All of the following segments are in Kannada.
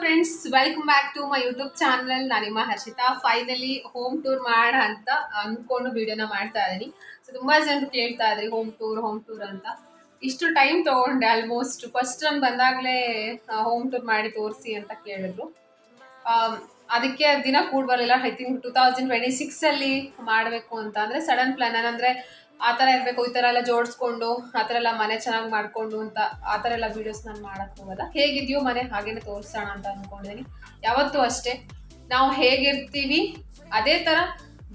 Friends welcome back to my YouTube channel ನಾನು ನಿಮ್ಮ ಹರ್ಷಿತಾ. ಫೈನಲಿ ಹೋಮ್ ಟೂರ್ ಮಾಡ ಅಂತ ಅಂದ್ಕೊಂಡು ವಿಡಿಯೋನ ಮಾಡ್ತಾ ಇದ್ದೀನಿ. ಸೊ ತುಂಬಾ ಜನರು ಕೇಳ್ತಾ ಇದ್ರಿ ಹೋಮ್ ಟೂರ್ ಹೋಮ್ ಟೂರ್ ಅಂತ. ಇಷ್ಟು ಟೈಮ್ ತಗೊಂಡೆ ಆಲ್ಮೋಸ್ಟ್ ಫಸ್ಟ್ ನಾನು ಬಂದಾಗಲೇ ಹೋಮ್ ಟೂರ್ ಮಾಡಿ ತೋರಿಸಿ ಅಂತ ಕೇಳಿದ್ರು. ಅದಕ್ಕೆ ದಿನ ಕೂಡ ಬರಲಿಲ್ಲ. I think two thousand twenty six ಅಲ್ಲಿ ಮಾಡಬೇಕು ಅಂತ. ಅಂದ್ರೆ ಸಡನ್ ಪ್ಲಾನ್ ಏನಂದ್ರೆ ಆ ಥರ ಇರಬೇಕು, ಈ ಥರ ಎಲ್ಲ ಜೋಡಿಸ್ಕೊಂಡು, ಆ ಥರ ಎಲ್ಲ ಮನೆ ಚೆನ್ನಾಗಿ ಮಾಡ್ಕೊಂಡು ಅಂತ ಆ ಥರ ಎಲ್ಲ ವೀಡಿಯೋಸ್ ನಾನು ಮಾಡಕ್ ಹೋಗಲ್ಲ. ಹೇಗಿದೆಯೋ ಮನೆ ಹಾಗೇನೆ ತೋರಿಸೋಣ ಅಂತ ಅನ್ಕೊಂಡಿದ್ದೀನಿ ಯಾವತ್ತೂ ಅಷ್ಟೇ, ನಾವು ಹೇಗಿರ್ತೀವಿ, ಅದೇ ಥರ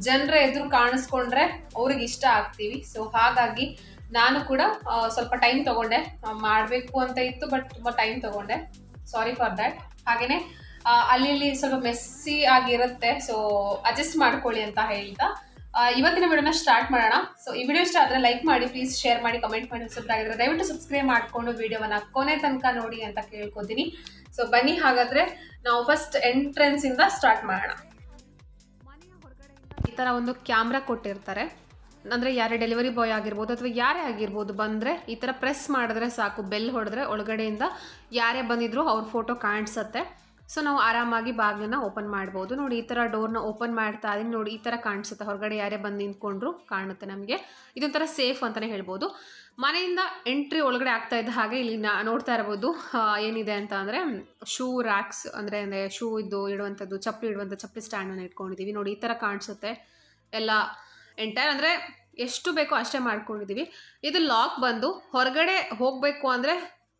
ಜನರ ಎದುರು ಕಾಣಿಸ್ಕೊಂಡ್ರೆ ಅವ್ರಿಗೆ ಇಷ್ಟ ಆಗ್ತೀವಿ. ಸೊ ಹಾಗಾಗಿ ನಾನು ಕೂಡ ಸ್ವಲ್ಪ ಟೈಮ್ ತಗೊಂಡೆ. ಮಾಡಬೇಕು ಅಂತ ಇತ್ತು ಬಟ್ ತುಂಬ ಟೈಮ್ ತಗೊಂಡೆ. ಸಾರಿ ಫಾರ್ ದ್ಯಾಟ್ ಹಾಗೆಯೇ ಅಲ್ಲಿ ಸ್ವಲ್ಪ ಮೆಸ್ಸಿ ಆಗಿರುತ್ತೆ. ಸೊ ಅಡ್ಜಸ್ಟ್ ಮಾಡ್ಕೊಳ್ಳಿ ಅಂತ ಹೇಳ್ತಾ ಇವತ್ತಿನ ವಿಡಿಯೋನ ಸ್ಟಾರ್ಟ್ ಮಾಡೋಣ. ಸೊ ಈ ವಿಡಿಯೋ ಇಷ್ಟ ಆದರೆ ಲೈಕ್ ಮಾಡಿ ಪ್ಲೀಸ್ ಶೇರ್ ಮಾಡಿ ಕಮೆಂಟ್ ಮಾಡಿ ಆಗಿದ್ರೆ ದಯವಿಟ್ಟು ಸಬ್ಸ್ಕ್ರೈಬ್ ಮಾಡಿಕೊಂಡು ವಿಡಿಯೋವನ್ನು ಕೊನೆ ತನಕ ನೋಡಿ ಅಂತ ಕೇಳ್ಕೊತೀನಿ. ಸೊ ಬನ್ನಿ ಹಾಗಾದರೆ ನಾವು ಫಸ್ಟ್ ಎಂಟ್ರೆನ್ಸಿಂದ ಸ್ಟಾರ್ಟ್ ಮಾಡೋಣ. ಈ ಥರ ಒಂದು ಕ್ಯಾಮ್ರಾ ಕೊಟ್ಟಿರ್ತಾರೆ. ಅಂದರೆ ಯಾರೇ ಡೆಲಿವರಿ ಬಾಯ್ ಆಗಿರ್ಬೋದು ಅಥವಾ ಯಾರೇ ಆಗಿರ್ಬೋದು ಬಂದರೆ ಈ ಥರ ಪ್ರೆಸ್ ಮಾಡಿದ್ರೆ ಸಾಕು. ಬೆಲ್ ಹೊಡೆದ್ರೆ ಒಳಗಡೆಯಿಂದ ಯಾರೇ ಬಂದಿದ್ರು ಅವ್ರ ಫೋಟೋ ಕಾಣಿಸುತ್ತೆ. ಸೊ ನಾವು ಆರಾಮಾಗಿ ಬಾಗಿಲನ್ನ ಓಪನ್ ಮಾಡ್ಬೋದು. ನೋಡಿ, ಈ ಥರ ಡೋರ್ನ ಓಪನ್ ಮಾಡ್ತಾ ಇದ್ದೀನಿ. ನೋಡಿ, ಈ ಥರ ಕಾಣಿಸುತ್ತೆ. ಹೊರಗಡೆ ಯಾರೇ ಬಂದು ನಿಂತ್ಕೊಂಡ್ರು ಕಾಣುತ್ತೆ ನಮಗೆ. ಇದೊಂಥರ ಸೇಫ್ ಅಂತಲೇ ಹೇಳ್ಬೋದು. ಮನೆಯಿಂದ ಎಂಟ್ರಿ ಒಳಗಡೆ ಆಗ್ತಾ ಇದ್ದ ಹಾಗೆ ಇಲ್ಲಿ ನೋಡ್ತಾ ಇರ್ಬೋದು. ಏನಿದೆ ಅಂತ ಅಂದರೆ ಶೂ ರ್ಯಾಕ್ಸ್ ಅಂದರೆ ಅಂದರೆ ಶೂ ಇದ್ದು ಇಡುವಂಥದ್ದು, ಚಪ್ಪಲಿ ಇಡುವಂಥ ಚಪ್ಪಲಿ ಸ್ಟ್ಯಾಂಡನ್ನು ಇಟ್ಕೊಂಡಿದ್ದೀವಿ ನೋಡಿ, ಈ ಥರ ಕಾಣಿಸುತ್ತೆ. ಎಲ್ಲ ಎಂಟೈರ್ ಅಂದರೆ ಎಷ್ಟು ಬೇಕೋ ಅಷ್ಟೇ ಮಾಡ್ಕೊಂಡಿದ್ದೀವಿ ಇದು ಲಾಕ್ ಬಂದು ಹೊರಗಡೆ ಹೋಗಬೇಕು ಅಂದರೆ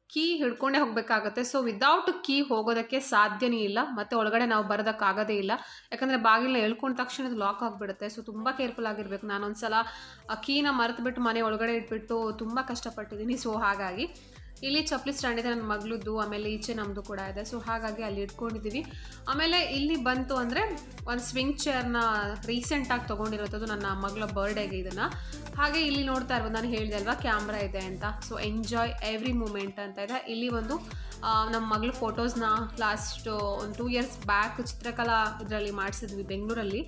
ಕೀ ಹಿಡ್ಕೊಂಡೇ ಹೋಗಬೇಕಾಗತ್ತೆ. ಸೊ ವಿದೌಟ್ ಕೀ ಹೋಗೋದಕ್ಕೆ ಸಾಧ್ಯನೇ ಇಲ್ಲ. ಮತ್ತು ಒಳಗಡೆ ನಾವು ಬರೋದಕ್ಕಾಗೋದೇ ಇಲ್ಲ. ಯಾಕಂದರೆ ಬಾಗಿಲನ್ನ ಎಳ್ಕೊಂಡ ತಕ್ಷಣ ಅದು ಲಾಕ್ ಆಗಿಬಿಡುತ್ತೆ. ಸೊ ತುಂಬ ಕೇರ್ಫುಲ್ ಆಗಿರಬೇಕು. ನಾನೊಂದ್ಸಲ ಆ ಕೀನ ಮರೆತುಬಿಟ್ಟು ಮನೆ ಒಳಗಡೆ ಇಟ್ಬಿಟ್ಟು ತುಂಬ ಕಷ್ಟಪಟ್ಟಿದ್ದೀನಿ. ಸೊ ಹಾಗಾಗಿ ಇಲ್ಲಿ ಚಪ್ಪಲಿ ಸ್ಟ್ಯಾಂಡ್ ಇದೆ ನನ್ನ ಮಗಳದ್ದು, ಆಮೇಲೆ ಈಚೆ ನಮ್ಮದು ಕೂಡ ಇದೆ. ಸೊ ಹಾಗಾಗಿ ಅಲ್ಲಿ ಇಟ್ಕೊಂಡಿದ್ದೀವಿ ಆಮೇಲೆ ಇಲ್ಲಿ ಬಂತು ಅಂದರೆ ಒಂದು ಸ್ವಿಂಗ್ ಚೇರ್ನ ರೀಸೆಂಟಾಗಿ ತೊಗೊಂಡಿರೋದು ನನ್ನ ಮಗಳ ಬರ್ಡೇಗೆ ಇದನ್ನು. ಹಾಗೆ ಇಲ್ಲಿ ನೋಡ್ತಾ ಇರ್ಬೋದು, ನಾನು ಹೇಳಿದೆ ಅಲ್ವಾ ಕ್ಯಾಮ್ರಾ ಇದೆ ಅಂತ. ಸೊ ಎಂಜಾಯ್ ಎವ್ರಿ ಮೂಮೆಂಟ್ ಅಂತ ಇದೆ. ಇಲ್ಲಿ ಒಂದು ನಮ್ಮ ಮಗಳ ಫೋಟೋಸ್ನ ಲಾಸ್ಟ್ ಒಂದು ಟೂ ಇಯರ್ಸ್ ಬ್ಯಾಕ್ ಚಿತ್ರಕಲಾ ಇದರಲ್ಲಿ ಮಾಡಿಸಿದ್ವಿ, ಬೆಂಗಳೂರಲ್ಲಿ.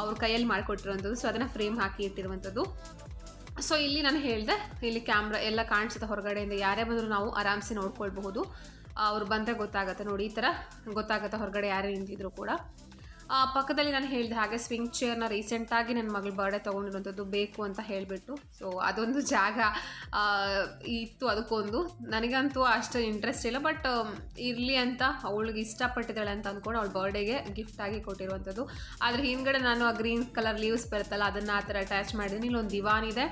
ಅವ್ರ ಕೈಯಲ್ಲಿ ಮಾಡಿಕೊಟ್ಟಿರುವಂಥದ್ದು. ಸೊ ಅದನ್ನು ಫ್ರೇಮ್ ಹಾಕಿ ಇಟ್ಟಿರುವಂಥದ್ದು. ಸೊ ಇಲ್ಲಿ ನಾನು ಹೇಳಿದೆ, ಇಲ್ಲಿ ಕ್ಯಾಮ್ರಾ ಎಲ್ಲ ಕಾಣಿಸುತ್ತೆ ಹೊರಗಡೆಯಿಂದ ಯಾರೇ ಬಂದರೂ ನಾವು ಆರಾಮ್ಸೆ ನೋಡ್ಕೊಳ್ಬಹುದು. ಅವ್ರು ಬಂದರೆ ಗೊತ್ತಾಗುತ್ತೆ ನೋಡಿ, ಈ ಥರ ಗೊತ್ತಾಗುತ್ತೆ ಹೊರಗಡೆ ಯಾರೇ ನಿಂತಿದ್ರು ಕೂಡ. ಪಕ್ಕದಲ್ಲಿ ನಾನು ಹೇಳಿದೆ ಹಾಗೆ ಸ್ವಿಂಗ್ ಚೇರ್ನ ರೀಸೆಂಟಾಗಿ ನನ್ನ ಮಗಳ ಬರ್ಡೇ ತೊಗೊಂಡಿರುವಂಥದ್ದು ಬೇಕು ಅಂತ ಹೇಳಿಬಿಟ್ಟು. ಸೊ ಅದೊಂದು ಜಾಗ ಇತ್ತು ಅದಕ್ಕೊಂದು. ನನಗಂತೂ ಅಷ್ಟು ಇಂಟ್ರೆಸ್ಟ್ ಇಲ್ಲ ಬಟ್ ಇರಲಿ ಅಂತ ಅವಳಿಗೆ ಇಷ್ಟಪಟ್ಟಿದ್ದಾಳೆ ಅಂತ ಅಂದ್ಕೊಂಡು ಅವಳ ಬರ್ಡೇಗೆ ಆಗಿ ಕೊಟ್ಟಿರುವಂಥದ್ದು ಆದರೆ ಹಿಂದ್ಗಡೆ ನಾನು ಆ ಗ್ರೀನ್ ಕಲರ್ ಲೀವ್ಸ್ ಬರುತ್ತಲ್ಲ, ಅದನ್ನು ಆ ಥರ ಅಟ್ಯಾಚ್ ಮಾಡಿದ್ದೀನಿ. ಇಲ್ಲೊಂದು ದಿವಾನ್ ಇದೆ.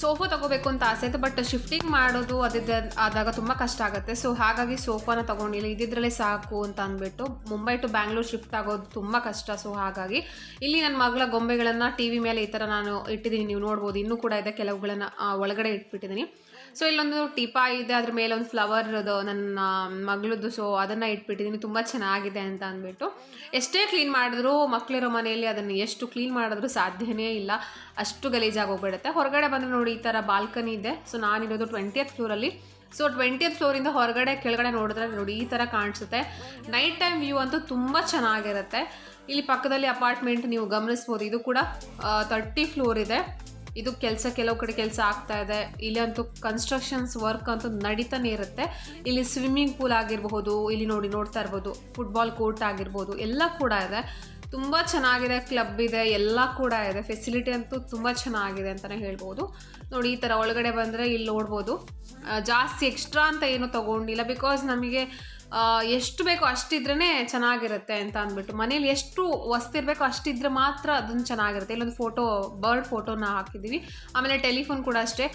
ಸೋಫಾ ತಗೋಬೇಕು ಅಂತ ಆಸೆ ಇತ್ತು ಬಟ್ ಶಿಫ್ಟಿಂಗ್ ಮಾಡೋದು ಅದಿದ್ದ, ಆದಾಗ ತುಂಬ ಕಷ್ಟ ಆಗುತ್ತೆ. ಸೊ ಹಾಗಾಗಿ ಸೋಫಾನ ತೊಗೊಂಡಿಲ್ಲ. ಇದ್ದಿದ್ರಲ್ಲೇ ಸಾಕು ಅಂತ ಅಂದ್ಬಿಟ್ಟು ಮುಂಬೈ ಟು ಬ್ಯಾಂಗ್ಳೂರ್ ಶಿಫ್ಟ್ ಆಗೋದು ತುಂಬ ಕಷ್ಟ. ಸೊ ಹಾಗಾಗಿ ಇಲ್ಲಿ ನನ್ನ ಮಗಳ ಗೊಂಬೆಗಳನ್ನು ಟಿ ವಿ ಮೇಲೆ ಈ ಥರ ನಾನು ಇಟ್ಟಿದ್ದೀನಿ. ನೀವು ನೋಡ್ಬೋದು. ಇನ್ನೂ ಕೂಡ ಇದೆ. ಕೆಲವುಗಳನ್ನು ಒಳಗಡೆ ಇಟ್ಬಿಟ್ಟಿದ್ದೀನಿ. ಸೊ ಇಲ್ಲೊಂದು ಟಿಪಾ ಇದೆ. ಅದ್ರ ಮೇಲೆ ಒಂದು ಫ್ಲವರ್ ನನ್ನ ಮಗಳದ್ದು. ಸೊ ಅದನ್ನು ಇಟ್ಬಿಟ್ಟಿದ್ದೀನಿ. ತುಂಬ ಚೆನ್ನಾಗಿದೆ ಅಂತ ಅಂದ್ಬಿಟ್ಟು. ಎಷ್ಟೇ ಕ್ಲೀನ್ ಮಾಡಿದ್ರು ಮಕ್ಕಳಿರೋ ಮನೆಯಲ್ಲಿ ಅದನ್ನು ಎಷ್ಟು ಕ್ಲೀನ್ ಮಾಡಿದ್ರು ಸಾಧ್ಯನೇ ಇಲ್ಲ. ಅಷ್ಟು ಗಲೀಜಾಗಿ ಹೋಗ್ಬಿಡುತ್ತೆ. ಹೊರಗಡೆ ಬಂದರೆ ನೋಡಿ ಈ ಥರ ಬಾಲ್ಕನಿ ಇದೆ. ಸೊ ನಾನಿರೋದು ಟ್ವೆಂಟಿಯತ್ ಫ್ಲೋರಲ್ಲಿ ಸೊ ಟ್ವೆಂಟಿಯತ್ ಫ್ಲೋರಿಂದ ಹೊರಗಡೆ, ಕೆಳಗಡೆ ನೋಡಿದ್ರೆ ನೋಡಿ ಈ ಥರ ಕಾಣಿಸುತ್ತೆ. ನೈಟ್ ಟೈಮ್ ವ್ಯೂ ಅಂತೂ ತುಂಬ ಚೆನ್ನಾಗಿರುತ್ತೆ. ಇಲ್ಲಿ ಪಕ್ಕದಲ್ಲಿ ಅಪಾರ್ಟ್ಮೆಂಟ್ ನೀವು ಗಮನಿಸ್ಬೋದು. ಇದು ಕೂಡ ತರ್ಟಿ ಫ್ಲೋರ್ ಇದೆ. ಇದು ಕೆಲಸ ಕೆಲವು ಕಡೆ ಕೆಲಸ ಆಗ್ತಾ ಇದೆ. ಇಲ್ಲಿ ಅಂತೂ ಕನ್ಸ್ಟ್ರಕ್ಷನ್ಸ್ ವರ್ಕ್ ಅಂತೂ ನಡೀತಾನೆ ಇರುತ್ತೆ. ಇಲ್ಲಿ ಸ್ವಿಮ್ಮಿಂಗ್ ಪೂಲ್ ಆಗಿರಬಹುದು, ಇಲ್ಲಿ ನೋಡಿ ನೋಡ್ತಾ ಇರ್ಬೋದು. ಫುಟ್ಬಾಲ್ ಕೋರ್ಟ್ ಆಗಿರ್ಬೋದು, ಎಲ್ಲ ಕೂಡ ಇದೆ. ತುಂಬ ಚೆನ್ನಾಗಿದೆ ಕ್ಲಬ್ ಇದೆ, ಎಲ್ಲ ಕೂಡ ಇದೆ. ಫೆಸಿಲಿಟಿ ಅಂತೂ ತುಂಬ ಚೆನ್ನಾಗಿದೆ ಅಂತಲೇ ಹೇಳ್ಬೋದು. ನೋಡಿ, ಈ ಥರ ಒಳಗಡೆ ಬಂದರೆ ಇಲ್ಲಿ ನೋಡ್ಬೋದು. ಜಾಸ್ತಿ ಎಕ್ಸ್ಟ್ರಾ ಅಂತ ಏನು ತೊಗೊಂಡಿಲ್ಲ ಬಿಕಾಸ್ ನಮಗೆ ಎಷ್ಟು ಬೇಕೋ ಅಷ್ಟಿದ್ರೇ ಚೆನ್ನಾಗಿರುತ್ತೆ ಅಂತ ಅಂದ್ಬಿಟ್ಟು. ಮನೇಲಿ ಎಷ್ಟು ವಸ್ತಿರಬೇಕೋ ಅಷ್ಟಿದ್ರೆ ಮಾತ್ರ ಅದನ್ನು ಚೆನ್ನಾಗಿರುತ್ತೆ. ಇಲ್ಲೊಂದು ಫೋಟೋ ಬರ್ಡ್ ಫೋಟೋನ ಹಾಕಿದ್ದೀವಿ. ಆಮೇಲೆ ಟೆಲಿಫೋನ್ ಕೂಡ ಅಷ್ಟೇ.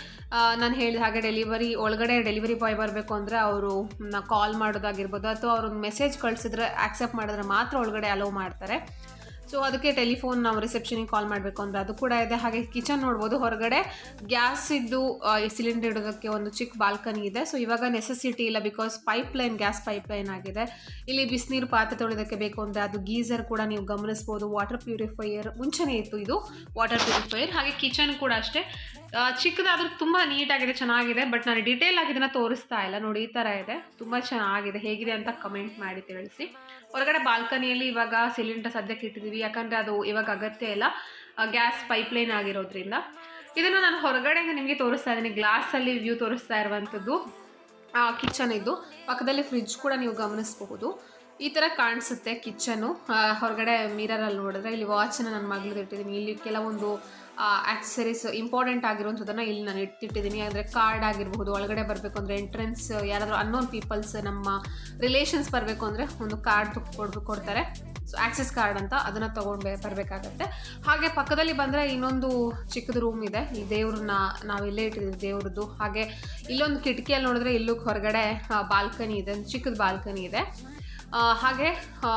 ನಾನು ಹೇಳಿದ ಹಾಗೆ ಡೆಲಿವರಿ ಒಳಗಡೆ ಡೆಲಿವರಿ ಬಾಯ್ ಬರಬೇಕು ಅಂದರೆ ಅವರು ಕಾಲ್ ಮಾಡೋದಾಗಿರ್ಬೋದು, ಅಥವಾ ಅವ್ರೊಂದು ಮೆಸೇಜ್ ಕಳಿಸಿದ್ರೆ ಆಕ್ಸೆಪ್ಟ್ ಮಾಡಿದ್ರೆ ಮಾತ್ರ ಒಳಗಡೆ ಅಲೋ ಮಾಡ್ತಾರೆ. ಸೊ ಅದಕ್ಕೆ ಟೆಲಿಫೋನ್ ನಾವು ರಿಸೆಪ್ಷನಿಗೆ ಕಾಲ್ ಮಾಡಬೇಕು ಅಂದರೆ ಅದು ಕೂಡ ಇದೆ. ಹಾಗೆ ಕಿಚನ್ ನೋಡ್ಬೋದು. ಹೊರಗಡೆ ಗ್ಯಾಸ್ ಇದ್ದು ಸಿಲಿಂಡರ್ ಇಡೋದಕ್ಕೆ ಒಂದು ಚಿಕ್ಕ ಬಾಲ್ಕನಿ ಇದೆ. ಸೊ ಇವಾಗ ನೆಸೆಸಿಟಿ ಇಲ್ಲ because pipeline gas pipeline ಆಗಿದೆ. ಇಲ್ಲಿ ಬಿಸಿನೀರು ಪಾತ್ರೆ ತೊಳೆಯೋದಕ್ಕೆ ಬೇಕು ಅಂದರೆ ಅದು ಗೀಸರ್ ಕೂಡ ನೀವು ಗಮನಿಸ್ಬೋದು. ವಾಟರ್ ಪ್ಯೂರಿಫೈಯರ್ ಮುಂಚೆನೇ ಇತ್ತು ಇದು. ವಾಟರ್ ಪ್ಯೂರಿಫೈಯರ್ ಹಾಗೆ ಕಿಚನ್ ಕೂಡ ಅಷ್ಟೇ. ಚಿಕ್ಕದಾದ್ರೂ ತುಂಬ ನೀಟಾಗಿದೆ, ಚೆನ್ನಾಗಿದೆ, ಬಟ್ ನಾನು ಡೀಟೇಲ್ ಆಗಿ ಇದನ್ನು ತೋರಿಸ್ತಾ ಇಲ್ಲ. ನೋಡಿ, ಈ ಥರ ಇದೆ. ತುಂಬ ಚೆನ್ನಾಗಿದೆ. ಹೇಗಿದೆ ಅಂತ ಕಮೆಂಟ್ ಮಾಡಿ ತಿಳಿಸಿ. ಹೊರಗಡೆ ಬಾಲ್ಕನಿಯಲ್ಲಿ ಇವಾಗ ಸಿಲಿಂಡರ್ ಸದ್ಯಕ್ಕೆ ಇಟ್ಟಿದ್ದೀವಿ ಯಾಕಂದರೆ ಅದು ಇವಾಗ ಅಗತ್ಯ ಇಲ್ಲ. ಗ್ಯಾಸ್ ಪೈಪ್ಲೈನ್ ಆಗಿರೋದ್ರಿಂದ. ಇದನ್ನು ನಾನು ಹೊರಗಡೆಯಿಂದ ನಿಮಗೆ ತೋರಿಸ್ತಾ ಇದ್ದೀನಿ ಗ್ಲಾಸಲ್ಲಿ ವ್ಯೂ ತೋರಿಸ್ತಾ ಇರುವಂಥದ್ದು. ಕಿಚನ್ ಇದ್ದು ಪಕ್ಕದಲ್ಲಿ ಫ್ರಿಜ್ ಕೂಡ ನೀವು ಗಮನಿಸಬಹುದು. ಈ ಥರ ಕಾಣಿಸುತ್ತೆ ಕಿಚನು ಹೊರಗಡೆ ಮಿರರಲ್ಲಿ ನೋಡಿದ್ರೆ ಇಲ್ಲಿ ವಾಚನ್ನು ನನ್ನ ಮಗಳದ್ದು ಇಟ್ಟಿದ್ದೀನಿ ಇಲ್ಲಿ ಕೆಲವೊಂದು ಆಕ್ಸೆಸರೀಸ್ ಇಂಪಾರ್ಟೆಂಟ್ ಆಗಿರುವಂಥದ್ದನ್ನು ಇಲ್ಲಿ ನಾನು ಇಟ್ಟಿಟ್ಟಿದ್ದೀನಿ. ಅಂದರೆ ಕಾರ್ಡ್ ಆಗಿರಬಹುದು, ಒಳಗಡೆ ಬರಬೇಕು ಅಂದರೆ ಎಂಟ್ರೆನ್ಸ್ ಯಾರಾದರೂ ಅನ್ನೋನ್ ಪೀಪಲ್ಸ್ ನಮ್ಮ ರಿಲೇಷನ್ಸ್ ಬರಬೇಕು ಅಂದರೆ ಒಂದು ಕಾರ್ಡ್ ಕೊಡ್ಬೇಕು ಕೊಡ್ತಾರೆ. ಸೊ ಆಕ್ಸೆಸ್ ಕಾರ್ಡ್ ಅಂತ ಅದನ್ನು ತೊಗೊಂಡು ಬರಬೇಕಾಗತ್ತೆ. ಹಾಗೆ ಪಕ್ಕದಲ್ಲಿ ಬಂದರೆ ಇನ್ನೊಂದು ಚಿಕ್ಕದು ರೂಮ್ ಇದೆ. ಈ ದೇವ್ರನ್ನ ನಾವು ಇಲ್ಲೇ ಇಟ್ಟಿದ್ದೀವಿ ದೇವ್ರದ್ದು. ಹಾಗೆ ಇಲ್ಲೊಂದು ಕಿಟಕಿಯಲ್ಲಿ ನೋಡಿದ್ರೆ ಇಲ್ಲೂ ಹೊರಗಡೆ ಬಾಲ್ಕನಿ ಇದೆ. ಒಂದು ಚಿಕ್ಕದ ಬಾಲ್ಕನಿ ಇದೆ. ಹಾಗೆ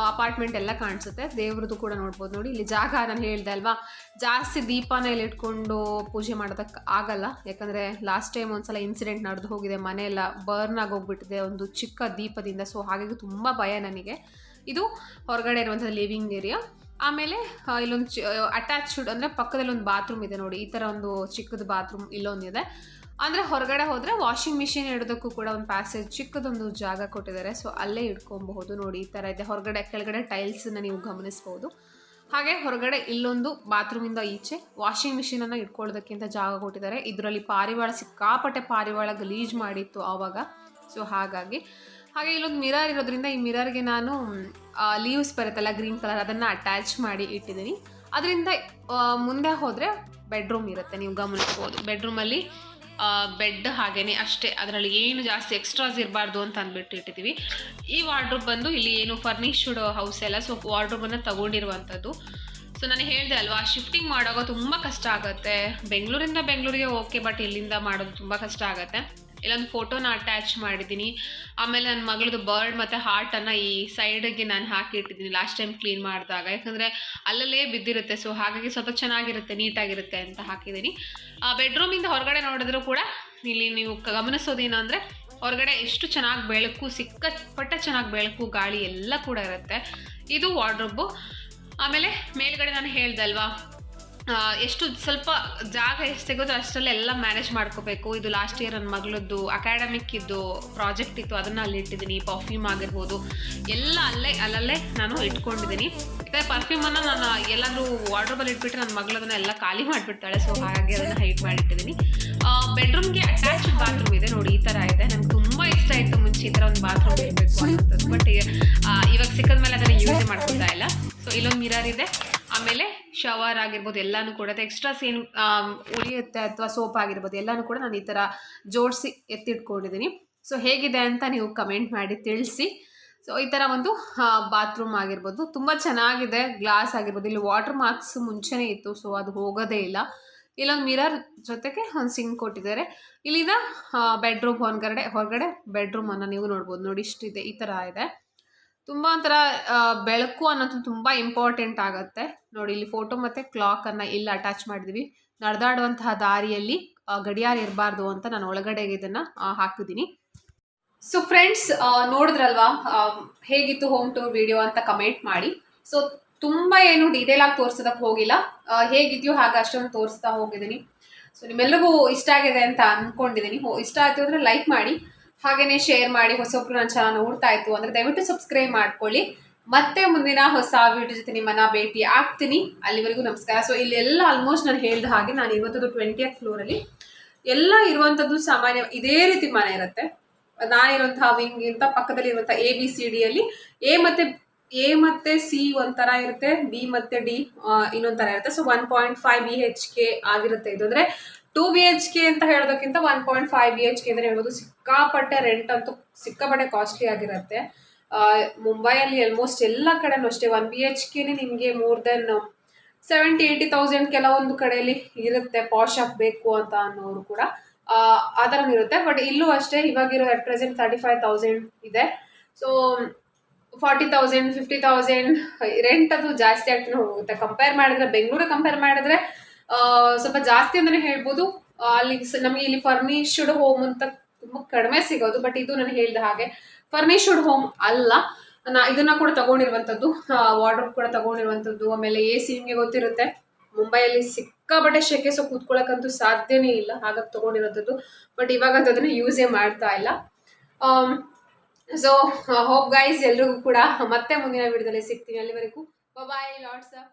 ಅಪಾರ್ಟ್ಮೆಂಟ್ ಎಲ್ಲ ಕಾಣಿಸುತ್ತೆ. ದೇವ್ರದ್ದು ಕೂಡ ನೋಡ್ಬೋದು ನೋಡಿ. ಇಲ್ಲಿ ಜಾಗ ನಾನು ಹೇಳ್ದೆ ಅಲ್ವಾ? ಜಾಸ್ತಿ ದೀಪನ ಇಲ್ಲಿ ಇಟ್ಕೊಂಡು ಪೂಜೆ ಮಾಡೋದಕ್ಕೆ ಆಗಲ್ಲ. ಯಾಕಂದರೆ ಲಾಸ್ಟ್ ಟೈಮ್ ಒಂದ್ಸಲ ಇನ್ಸಿಡೆಂಟ್ ನಡೆದು ಹೋಗಿದೆ. ಮನೆಯೆಲ್ಲ ಬರ್ನ್ ಆಗಿ ಹೋಗ್ಬಿಟ್ಟಿದೆ ಒಂದು ಚಿಕ್ಕ ದೀಪದಿಂದ. ಸೊ ಹಾಗಾಗಿ ತುಂಬ ಭಯ ನನಗೆ. ಇದು ಹೊರಗಡೆ ಇರುವಂಥದ್ದು ಲಿವಿಂಗ್ ಏರಿಯಾ ಆಮೇಲೆ ಇಲ್ಲೊಂದು ಅಟ್ಯಾಚ್ಡ್ ಅಂದರೆ ಪಕ್ಕದಲ್ಲಿ ಒಂದು ಬಾತ್ರೂಮ್ ಇದೆ ನೋಡಿ. ಈ ಥರ ಒಂದು ಚಿಕ್ಕದು ಬಾತ್ರೂಮ್ ಇಲ್ಲೊಂದಿದೆ ಅಂದರೆ ಹೊರಗಡೆ ಹೋದರೆ ವಾಷಿಂಗ್ ಮಿಷಿನ್ ಇಡೋದಕ್ಕೂ ಕೂಡ ಒಂದು ಪ್ಯಾಸೇಜ್ ಚಿಕ್ಕದೊಂದು ಜಾಗ ಕೊಟ್ಟಿದ್ದಾರೆ. ಸೊ ಅಲ್ಲೇ ಇಟ್ಕೊಬಹುದು ನೋಡಿ, ಈ ಥರ ಇದೆ. ಹೊರಗಡೆ, ಕೆಳಗಡೆ ಟೈಲ್ಸನ್ನ ನೀವು ಗಮನಿಸ್ಬೋದು. ಹಾಗೆ ಹೊರಗಡೆ ಇಲ್ಲೊಂದು ಬಾತ್ರೂಮಿಂದ ಈಚೆ ವಾಷಿಂಗ್ ಮಿಷಿನನ್ನು ಇಟ್ಕೊಳ್ಳೋದಕ್ಕಿಂತ ಜಾಗ ಕೊಟ್ಟಿದ್ದಾರೆ. ಇದರಲ್ಲಿ ಪಾರಿವಾಳ, ಸಿಕ್ಕಾಪಟ್ಟೆ ಪಾರಿವಾಳ ಗಲೀಜು ಮಾಡಿತ್ತು ಆವಾಗ. ಸೊ ಹಾಗಾಗಿ ಹಾಗೆ ಇಲ್ಲೊಂದು ಮಿರರ್ ಇರೋದ್ರಿಂದ ಈ ಮಿರರ್ಗೆ ನಾನು ಲೀವ್ಸ್ ಬರುತ್ತಲ್ಲ ಗ್ರೀನ್ ಕಲರ್ ಅದನ್ನು ಅಟ್ಯಾಚ್ ಮಾಡಿ ಇಟ್ಟಿದ್ದೀನಿ. ಅದರಿಂದ ಮುಂದೆ ಹೋದರೆ ಬೆಡ್ರೂಮ್ ಇರುತ್ತೆ. ನೀವು ಗಮನಿಸ್ಬೋದು. ಬೆಡ್ರೂಮಲ್ಲಿ ಬೆಡ್ ಹಾಗೇ ಅಷ್ಟೇ. ಅದರಲ್ಲಿ ಏನು ಜಾಸ್ತಿ ಎಕ್ಸ್ಟ್ರಾಸ್ ಇರಬಾರ್ದು ಅಂತ ಅಂದ್ಬಿಟ್ಟು ಇಟ್ಟಿದ್ದೀವಿ ಈ ವಾರ್ಡ್ರೋಬ್ ಬಂದು ಇಲ್ಲಿ ಏನು ಫರ್ನಿಶ್ಡ್ ಹೌಸ್ ಎಲ್ಲ ಸೊ ವಾರ್ಡ್ರೋಬನ್ನು ತಗೊಂಡಿರುವಂಥದ್ದು ಸೊ ನಾನು ಹೇಳಿದೆ ಅಲ್ವಾ ಶಿಫ್ಟಿಂಗ್ ಮಾಡೋವಾಗ ತುಂಬ ಕಷ್ಟ ಆಗುತ್ತೆ. ಬೆಂಗಳೂರಿಂದ ಬೆಂಗಳೂರಿಗೆ ಓಕೆ ಬಟ್ ಇಲ್ಲಿಂದ ಮಾಡೋದು ತುಂಬ ಕಷ್ಟ ಆಗುತ್ತೆ. ಇಲ್ಲೊಂದು ಫೋಟೋನ ಅಟ್ಯಾಚ್ ಮಾಡಿದ್ದೀನಿ. ಆಮೇಲೆ ನನ್ನ ಮಗಳದು ಬರ್ಡ್ ಮತ್ತು ಹಾರ್ಟನ್ನು ಈ ಸೈಡಿಗೆ ನಾನು ಹಾಕಿಟ್ಟಿದ್ದೀನಿ ಲಾಸ್ಟ್ ಟೈಮ್ ಕ್ಲೀನ್ ಮಾಡಿದಾಗ. ಯಾಕಂದರೆ ಅಲ್ಲಲ್ಲೇ ಬಿದ್ದಿರುತ್ತೆ ಸೊ ಹಾಗಾಗಿ ಸ್ವಲ್ಪ ಚೆನ್ನಾಗಿರುತ್ತೆ, ನೀಟಾಗಿರುತ್ತೆ ಅಂತ ಹಾಕಿದ್ದೀನಿ. ಬೆಡ್ರೂಮಿಂದ ಹೊರಗಡೆ ನೋಡಿದ್ರೂ ಕೂಡ ಇಲ್ಲಿ ನೀವು ಗಮನಿಸೋದೇನು ಅಂದರೆ ಹೊರಗಡೆ ಎಷ್ಟು ಚೆನ್ನಾಗಿ ಬೆಳಕು, ಸಿಕ್ಕಾಪಟ್ಟೆ ಚೆನ್ನಾಗಿ ಬೆಳಕು, ಗಾಳಿ ಎಲ್ಲ ಕೂಡ ಇರುತ್ತೆ. ಇದು ವಾರ್ಡ್ರೋಬು ಆಮೇಲೆ ಮೇಲ್ಗಡೆ ನಾನು ಹೇಳ್ದಲ್ವಾ ಎಷ್ಟು ಸ್ವಲ್ಪ ಜಾಗ ಎಷ್ಟು ಸಿಗೋದು ಅಷ್ಟರಲ್ಲಿ ಎಲ್ಲ ಮ್ಯಾನೇಜ್ ಮಾಡ್ಕೋಬೇಕು. ಇದು ಲಾಸ್ಟ್ ಇಯರ್ ನನ್ನ ಮಗಳದ್ದು ಅಕಾಡೆಮಿಕ್ ಇದ್ದು ಪ್ರಾಜೆಕ್ಟ್ ಇತ್ತು, ಅದನ್ನು ಅಲ್ಲಿ ಇಟ್ಟಿದ್ದೀನಿ. ಪರ್ಫ್ಯೂಮ್ ಆಗಿರ್ಬೋದು, ಎಲ್ಲ ಅಲ್ಲೇ, ಅಲ್ಲಲ್ಲೇ ನಾನು ಇಟ್ಕೊಂಡಿದ್ದೀನಿ. ಮತ್ತು ಪರ್ಫ್ಯೂಮನ್ನು ನಾನು ಎಲ್ಲಾದರೂ ವಾರ್ಡ್ರೋಬಲ್ಲಿ ಇಟ್ಬಿಟ್ಟು ನನ್ನ ಮಗಳದನ್ನ ಎಲ್ಲ ಖಾಲಿ ಮಾಡಿಬಿಡ್ತಾಳೆ. ಸೊ ಹಾಗಾಗಿ ಅದನ್ನು ಹೈಟ್ ಮಾಡಿಟ್ಟಿದ್ದೀನಿ. ಬೆಡ್ರೂಮ್ಗೆ ಅಟ್ಯಾಚ್ ಬಾತ್ರೂಮ್ ಇದೆ ನೋಡಿ, ಈ ಥರ ಇದೆ. ನನಗೆ ತುಂಬ ಇಷ್ಟ ಆಯಿತು ಮುಂಚೆ ಈ ಥರ ಒಂದು ಬಾತ್ರೂಮ್ ಇರಬೇಕು ಅನ್ನೋಂಥದ್ದು ಬಟ್ ಇವಾಗ ಸಿಕ್ಕದ ಮೇಲೆ ಅದನ್ನು ಯೂಸ್ ಮಾಡ್ಕೊತಾ ಇಲ್ಲ. ಸೊ ಇಲ್ಲೊಂದು ಮಿರರ್ ಇದೆ. ಆಮೇಲೆ ಶವರ್ ಆಗಿರ್ಬೋದು, ಎಲ್ಲನೂ ಕೂಡ ಎಕ್ಸ್ಟ್ರಾ ಸೀನ್ ಉಳಿಯುತ್ತೆ ಅಥವಾ ಸೋಪ್ ಆಗಿರ್ಬೋದು, ಎಲ್ಲನೂ ಕೂಡ ನಾನು ಈ ಥರ ಜೋಡಿಸಿ ಎತ್ತಿಟ್ಕೊಂಡಿದ್ದೀನಿ ಸೊ ಹೇಗಿದೆ ಅಂತ ನೀವು ಕಮೆಂಟ್ ಮಾಡಿ ತಿಳಿಸಿ. ಸೊ ಈ ಥರ ಒಂದು ಬಾತ್ರೂಮ್ ಆಗಿರ್ಬೋದು. ತುಂಬ ಚೆನ್ನಾಗಿದೆ ಗ್ಲಾಸ್ ಆಗಿರ್ಬೋದು. ಇಲ್ಲಿ ವಾಟರ್ ಮಾರ್ಕ್ಸ್ ಮುಂಚೆನೇ ಇತ್ತು ಸೊ ಅದು ಹೋಗೋದೇ ಇಲ್ಲ. ಇಲ್ಲೊಂದು ಮಿರರ್ ಜೊತೆಗೆ ಒಂದು ಸಿಂಕ್ ಕೊಟ್ಟಿದ್ದಾರೆ. ಇಲ್ಲಿನ ಬೆಡ್ರೂಮ್ ಹೊರಗಡೆ ಹೊರಗಡೆ ಬೆಡ್ರೂಮನ್ನು ನೀವು ನೋಡ್ಬೋದು. ನೋಡಿ, ಇಷ್ಟಿದೆ, ಈ ಥರ ಇದೆ. ತುಂಬ ಒಂಥರ ಬೆಳಕು ಅನ್ನೋದು ತುಂಬ ಇಂಪಾರ್ಟೆಂಟ್ ಆಗುತ್ತೆ. ನೋಡಿ, ಇಲ್ಲಿ ಫೋಟೋ ಮತ್ತು ಕ್ಲಾಕನ್ನು ಇಲ್ಲಿ ಅಟ್ಯಾಚ್ ಮಾಡಿದ್ವಿ. ನಡೆದಾಡುವಂತಹ ದಾರಿಯಲ್ಲಿ ಗಡಿಯಾರ ಇರಬಾರ್ದು ಅಂತ ನಾನು ಒಳಗಡೆಗೆ ಇದನ್ನು ಹಾಕಿದ್ದೀನಿ. ಸೊ ಫ್ರೆಂಡ್ಸ್ ನೋಡಿದ್ರಲ್ವಾ ಹೇಗಿತ್ತು ಹೋಮ್ ಟೂರ್ ವಿಡಿಯೋ ಅಂತ ಕಮೆಂಟ್ ಮಾಡಿ. ಸೊ ತುಂಬ ಏನು ಡೀಟೇಲ್ ಆಗಿ ತೋರ್ಸೋದಕ್ಕೆ ಹೋಗಿಲ್ಲ. ಹೇಗಿದ್ಯೋ ಹಾಗೆ ಅಷ್ಟೊಂದು ತೋರಿಸ್ತಾ ಹೋಗಿದ್ದೀನಿ. ಸೊ ನಿಮ್ಮೆಲ್ಲರಿಗೂ ಇಷ್ಟ ಆಗಿದೆ ಅಂತ ಅಂದ್ಕೊಂಡಿದ್ದೀನಿ ಇಷ್ಟ ಆಯಿತು ಅಂದರೆ ಲೈಕ್ ಮಾಡಿ. ಹಾಗೆಯೇ ಶೇರ್ ಮಾಡಿ ಹೊಸೊಬ್ರು ನನ್ನ ಚಾನಲ್ ನೋಡ್ತಾ ಇತ್ತು ಅಂದರೆ ದಯವಿಟ್ಟು ಸಬ್ಸ್ಕ್ರೈಬ್ ಮಾಡ್ಕೊಳ್ಳಿ. ಮತ್ತೆ ಮುಂದಿನ ಹೊಸ ವಿಡಿಯೋ ಜೊತೆ ನಿಮ್ಮನ್ನ ಭೇಟಿ ಆಗ್ತೀನಿ. ಅಲ್ಲಿವರೆಗೂ ನಮಸ್ಕಾರ. ಸೊ ಇಲ್ಲಿ ಎಲ್ಲ ಆಲ್ಮೋಸ್ಟ್ ನಾನು ಹೇಳಿದ ಹಾಗೆ ನಾನು ಇರುವಂಥದ್ದು ಟ್ವೆಂಟಿಯತ್ ಫ್ಲೋರಲ್ಲಿ ಎಲ್ಲ ಇರುವಂಥದ್ದು ಸಾಮಾನ್ಯ ಇದೇ ರೀತಿ ಮನೆ ಇರುತ್ತೆ. ನಾನಿರುವಂತಹ ವಿಂಗ್ ಅಂತ ಪಕ್ಕದಲ್ಲಿ ಇರುವಂಥ ಎ ಬಿ ಸಿ ಡಿಯಲ್ಲಿ ಎ ಮತ್ತೆ ಎ ಮತ್ತೆ ಸಿ ಒಂಥರ ಇರುತ್ತೆ ಬಿ ಮತ್ತೆ ಡಿ ಇನ್ನೊಂದ್ ಥರ ಇರುತ್ತೆ. So one point five B H K ಆಗಿರುತ್ತೆ ಇದು. ಅಂದರೆ ಟೂ ಬಿ ಎಚ್ ಕೆ ಅಂತ ಹೇಳೋದಕ್ಕಿಂತ one point five B H K ಅಂದರೆ ಹೇಳ್ಬೋದು. ಸಿಕ್ಕಾಪಟ್ಟೆ ರೆಂಟ್ ಅಂತೂ ಸಿಕ್ಕಾಪಟ್ಟೆ ಕಾಸ್ಟ್ಲಿ ಆಗಿರುತ್ತೆ. ಮುಂಬೈಯಲ್ಲಿ ಆಲ್ಮೋಸ್ಟ್ ಎಲ್ಲ ಕಡೆನೂ ಅಷ್ಟೇ. ಒನ್ ಬಿ ಎಚ್ ಕೆನೇ ನಿಮಗೆ more then seventy eighty thousand ಕೆಲವೊಂದು ಕಡೆಯಲ್ಲಿ ಇರುತ್ತೆ. ಪಾಶ್ ಬೇಕು ಅಂತ ಅನ್ನೋರು ಕೂಡ ಆ, ಥರ ಇರುತ್ತೆ. ಬಟ್ ಇಲ್ಲೂ ಅಷ್ಟೇ ಇವಾಗಿರೋ at present thirty five thousand ಇದೆ. So forty thousand fifty thousand rent ಅದು ಜಾಸ್ತಿ ಆಗ್ತಾನೆ ಹೋಗುತ್ತೆ. ಕಂಪೇರ್ ಮಾಡಿದ್ರೆ ಬೆಂಗಳೂರು ಕಂಪೇರ್ ಮಾಡಿದ್ರೆ ಸ್ವಲ್ಪ ಜಾಸ್ತಿ ಅಂತಲೇ ಹೇಳ್ಬೋದು. ಅಲ್ಲಿ ನಮಗೆ ಇಲ್ಲಿ ಫರ್ನಿಶ್ಡ್ ಹೋಮ್ ಅಂತ ತುಂಬ ಕಡಿಮೆ ಸಿಗೋದು ಬಟ್ ಇದು ನಾನು ಹೇಳಿದ ಹಾಗೆ. ಫರ್ನಿಶ್ಡ್ ಹೋಮ್ ಅಲ್ಲ. ನಾ ಇದನ್ನ ಕೂಡ ತಗೊಂಡಿರುವಂಥದ್ದು ವಾರ್ಡ್ರೋಬ್ ಕೂಡ ತಗೊಂಡಿರುವಂಥದ್ದು ಆಮೇಲೆ ಎ ಸಿ ನಿಮಗೆ ಗೊತ್ತಿರುತ್ತೆ. ಮುಂಬೈಯಲ್ಲಿ ಸಿಕ್ಕಾಪಟ್ಟೆ ಶೆಕೆ ಸೊ ಕೂತ್ಕೊಳ್ಳೋಕ್ಕಂತೂ ಸಾಧ್ಯನೇ ಇಲ್ಲ. ಹಾಗಾಗಿ ತಗೊಂಡಿರೋಂಥದ್ದು ಬಟ್ ಇವಾಗ ಅದನ್ನು ಅದನ್ನ ಯೂಸೇ ಮಾಡ್ತಾ ಇಲ್ಲ. ಸೊ ಹೋಪ್ ಗೈಸ್ ಎಲ್ರಿಗೂ ಕೂಡ ಮತ್ತೆ ಮುಂದಿನ ವಿಡಿಯೋದಲ್ಲಿ ಸಿಗ್ತೀನಿ ಅಲ್ಲಿವರೆಗೂ. ಬಾಯ್ ಲಾಟ್ಸ್ ಆಫ್